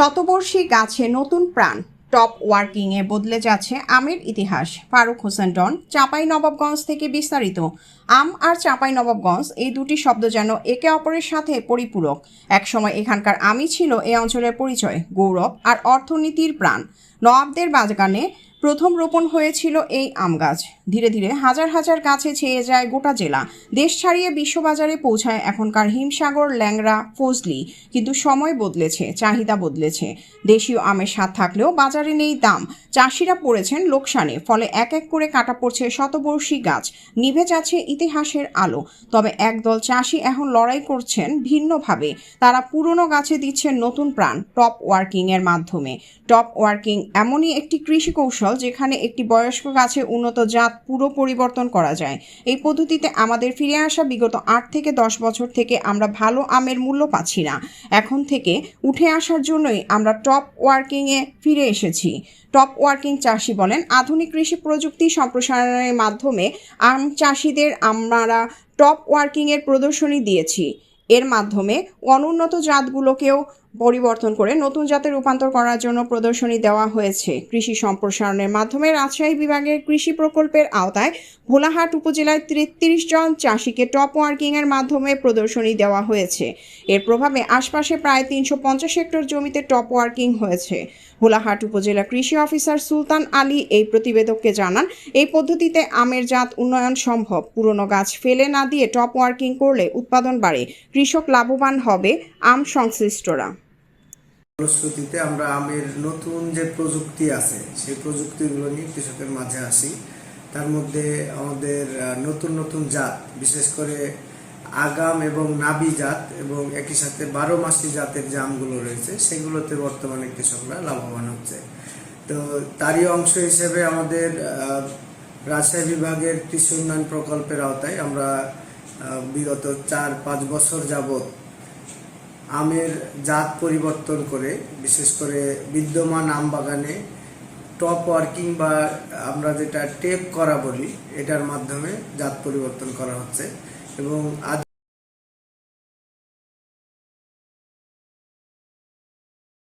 শতবর্ষী গাছে নতুন প্রাণ। টপ ওয়ার্কিংয়ে বদলে যাচ্ছে আমের ইতিহাস। ফারুক হোসেন ডন, চাঁপাই নবাবগঞ্জ থেকে বিস্তারিত। আম আর চাঁপাই নবাবগঞ্জ, এই দুটি শব্দ যেন একে অপরের সাথে পরিপূরক। একসময় এখানকার আমি ছিল এই অঞ্চলের পরিচয়, গৌরব আর অর্থনীতির প্রাণ। নবাবদের বাগানে প্রথম রোপণ হয়েছিল এই আম গাছ। ধীরে ধীরে হাজার হাজার গাছে ছেয়ে যায় গোটা জেলা। দেশ ছাড়িয়ে বিশ্ববাজারে পৌঁছায় এখনকার হিমসাগর, ল্যাংড়া, ফজলি। কিন্তু সময় বদলেছে, চাহিদা বদলেছে। দেশীয় আমের স্বাদ থাকলেও বাজারে নেই দাম। চাষিরা পড়েছেন লোকসানে, ফলে এক এক করে কাটা পড়ছে শতবর্ষী গাছ। নিভে যাচ্ছে ইতিহাসের আলো। তবে একদল চাষি এখন লড়াই করছেন ভিন্নভাবে। তারা পুরনো গাছে দিচ্ছেন নতুন প্রাণ, টপ ওয়ার্কিং এর মাধ্যমে। টপ ওয়ার্কিং এমনই একটি কৃষি কৌশল যেখানে একটি বয়স্ক গাছে উন্নত জাত পুরো পরিবর্তন করা যায়। এই পদ্ধতিতে আমাদের ফিরে আসা বিগত আট থেকে দশ বছর থেকে আমরা ভালো আমের মূল্য পাচ্ছি না। এখন থেকে উঠে আসার জন্যই আমরা টপ ওয়ার্কিংয়ে ফিরে এসেছি। টপ ওয়ার্কিং চাষি বলেন, আধুনিক কৃষি প্রযুক্তি সম্প্রসারণের মাধ্যমে আম চাষিদের আমরা টপ ওয়ার্কিংয়ের প্রদর্শনী দিয়েছি। এর মাধ্যমে অনুন্নত জাতগুলোকেও পরিবর্তন করে নতুন জাতে রূপান্তর করার জন্য প্রদর্শনী দেওয়া হয়েছে। কৃষি সম্প্রসারণের মাধ্যমে রাজশাহী বিভাগের কৃষি প্রকল্পের আওতায় ভোলাহাট উপজেলায় তেত্রিশ জন চাষিকে টপ ওয়ার্কিং এর মাধ্যমে প্রদর্শনী দেওয়া হয়েছে। এর প্রভাবে আশপাশে প্রায় তিনশো পঞ্চাশ হেক্টর জমিতে টপ ওয়ার্কিং হয়েছে। ভোলাহাট উপজেলা কৃষি অফিসার সুলতান আলী এই প্রতিবেদককে জানান, এই পদ্ধতিতে আমের জাত উন্নয়ন সম্ভব। পুরনো গাছ ফেলে না দিয়ে টপ ওয়ার্কিং করলে উৎপাদন বাড়ে। কৃষক লাভবান হবে আম সংশ্লিষ্টরা। ফলশ্রুতিতে আমরা আমের নতুন যে প্রযুক্তি আছে, সেই প্রযুক্তিগুলো নিয়ে কৃষকের মাঝে আসি। তার মধ্যে আমাদের নতুন নতুন জাত, বিশেষ করে আগাম এবং নাবি জাত এবং একই সাথে বারো মাসি জাতের যে আমগুলো রয়েছে, সেগুলোতে বর্তমানে কৃষকরা লাভবান হচ্ছে। তো তারই অংশ হিসেবে আমাদের রাজশাহী বিভাগের কৃষি উন্নয়ন প্রকল্পের আওতায় আমরা বিগত চার পাঁচ বছর যাবত আমের জাত পরিবর্তন করে, বিশেষ করে বিদ্যমান আম বাগানে টপ ওয়ার্কিং বা আমরা যেটা টেপ করা বলি, এটার মাধ্যমে জাত পরিবর্তন করা হচ্ছে এবং